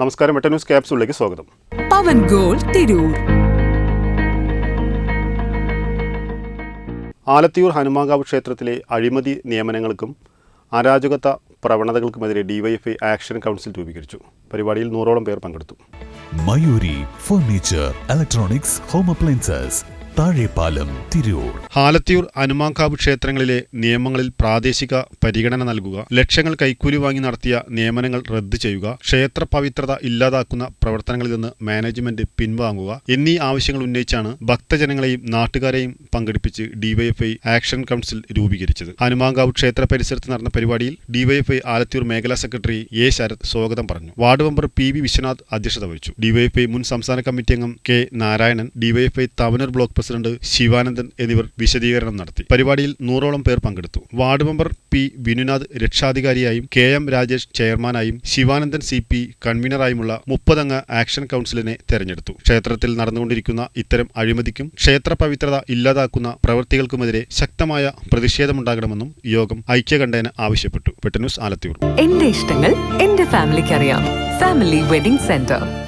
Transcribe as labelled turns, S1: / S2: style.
S1: നമസ്കാരം മെട്ട ന്യൂസ് ക്യാപ്സൂളിലേക്ക് സ്വാഗതം.
S2: പവൻ ഗോൾ തിരൂർ.
S1: ആലത്തിയൂർ ഹനുമാങ്കാവ് ക്ഷേത്രത്തിലെ അഴിമതി നിയമനങ്ങൾക്കും അരാജകത്വ പ്രവണതകൾക്കുമെതിരെ ഡിവൈഎഫ്ഐ ആക്ഷൻ കൗൺസിൽ രൂപീകരിച്ചു. പരിപാടിയിൽ നൂറോളം പേർ പങ്കെടുത്തു.
S3: Mayuri furniture electronics home appliances Thazhepalam Tirur.
S1: Alathiyur Hanumankavu ക്ഷേത്രങ്ങളിലെ നിയമങ്ങളിൽ പ്രാദേശിക പരിഗണന നൽകുക ലക്ഷങ്ങൾ കൈക്കൂലി വാങ്ങി നടത്തിയ നിയമനങ്ങൾ റദ്ദു ചെയ്യുക ക്ഷേത്ര പവിത്രത ഇല്ലാതാക്കുന്ന പ്രവർത്തനങ്ങളിൽ നിന്ന് മാനേജ്മെന്റ് പിൻവാങ്ങുക എന്നീ ആവശ്യങ്ങൾ ഉന്നയിച്ചാണ് ഭക്തജനങ്ങളെയും നാട്ടുകാരെയും പങ്കെടുപ്പിച്ച് ഡിവൈഎഫ്ഐ ആക്ഷൻ കൗൺസിൽ രൂപീകരിച്ചത്. അനുമാങ്കാവ് ക്ഷേത്ര പരിസരത്ത് നടന്ന പരിപാടിയിൽ ഡിവൈഎഫ്ഐ ആലത്തിയൂർ മേഖലാ സെക്രട്ടറി എ ശരത് സ്വാഗതം പറഞ്ഞു. Ward member P V Vishwanath അധ്യക്ഷത വഹിച്ചു. ഡിവൈഎഫ്ഐ മുൻ സംസ്ഥാന കമ്മിറ്റി അംഗം K Narayanan DYFI Thavanur block president Sivanandan എന്നിവർ വിശദീകരണം നടത്തി. പരിപാടിയിൽ നൂറോളം പേർ പങ്കെടുത്തു. വാർഡ് മെമ്പർ പി വിനുനാഥ് രക്ഷാധികാരിയായും കെ എം രാജേഷ് ചെയർമാനായും ശിവാനന്ദൻ സി പി കൺവീനറായുമുള്ള മുപ്പതംഗ ആക്ഷൻ കൗൺസിലിനെ തെരഞ്ഞെടുത്തു. ക്ഷേത്രത്തിൽ നടന്നുകൊണ്ടിരിക്കുന്ന ഇത്തരം അഴിമതിക്കും ക്ഷേത്ര പവിത്രത ഇല്ലാതാക്കുന്ന പ്രവൃത്തികൾക്കുമെതിരെ ശക്തമായ പ്രതിഷേധമുണ്ടാകണമെന്നും യോഗം ഐക്യകണ്ഠേന ആവശ്യപ്പെട്ടു. വെട്ടന്യൂസ് ആലത്തൂർ.
S2: എന്റെ ഇഷ്ടങ്ങൾ എന്റെ ഫാമിലിക്ക് അറിയാം ഫാമിലി വെഡിംഗ് സെന്റർ.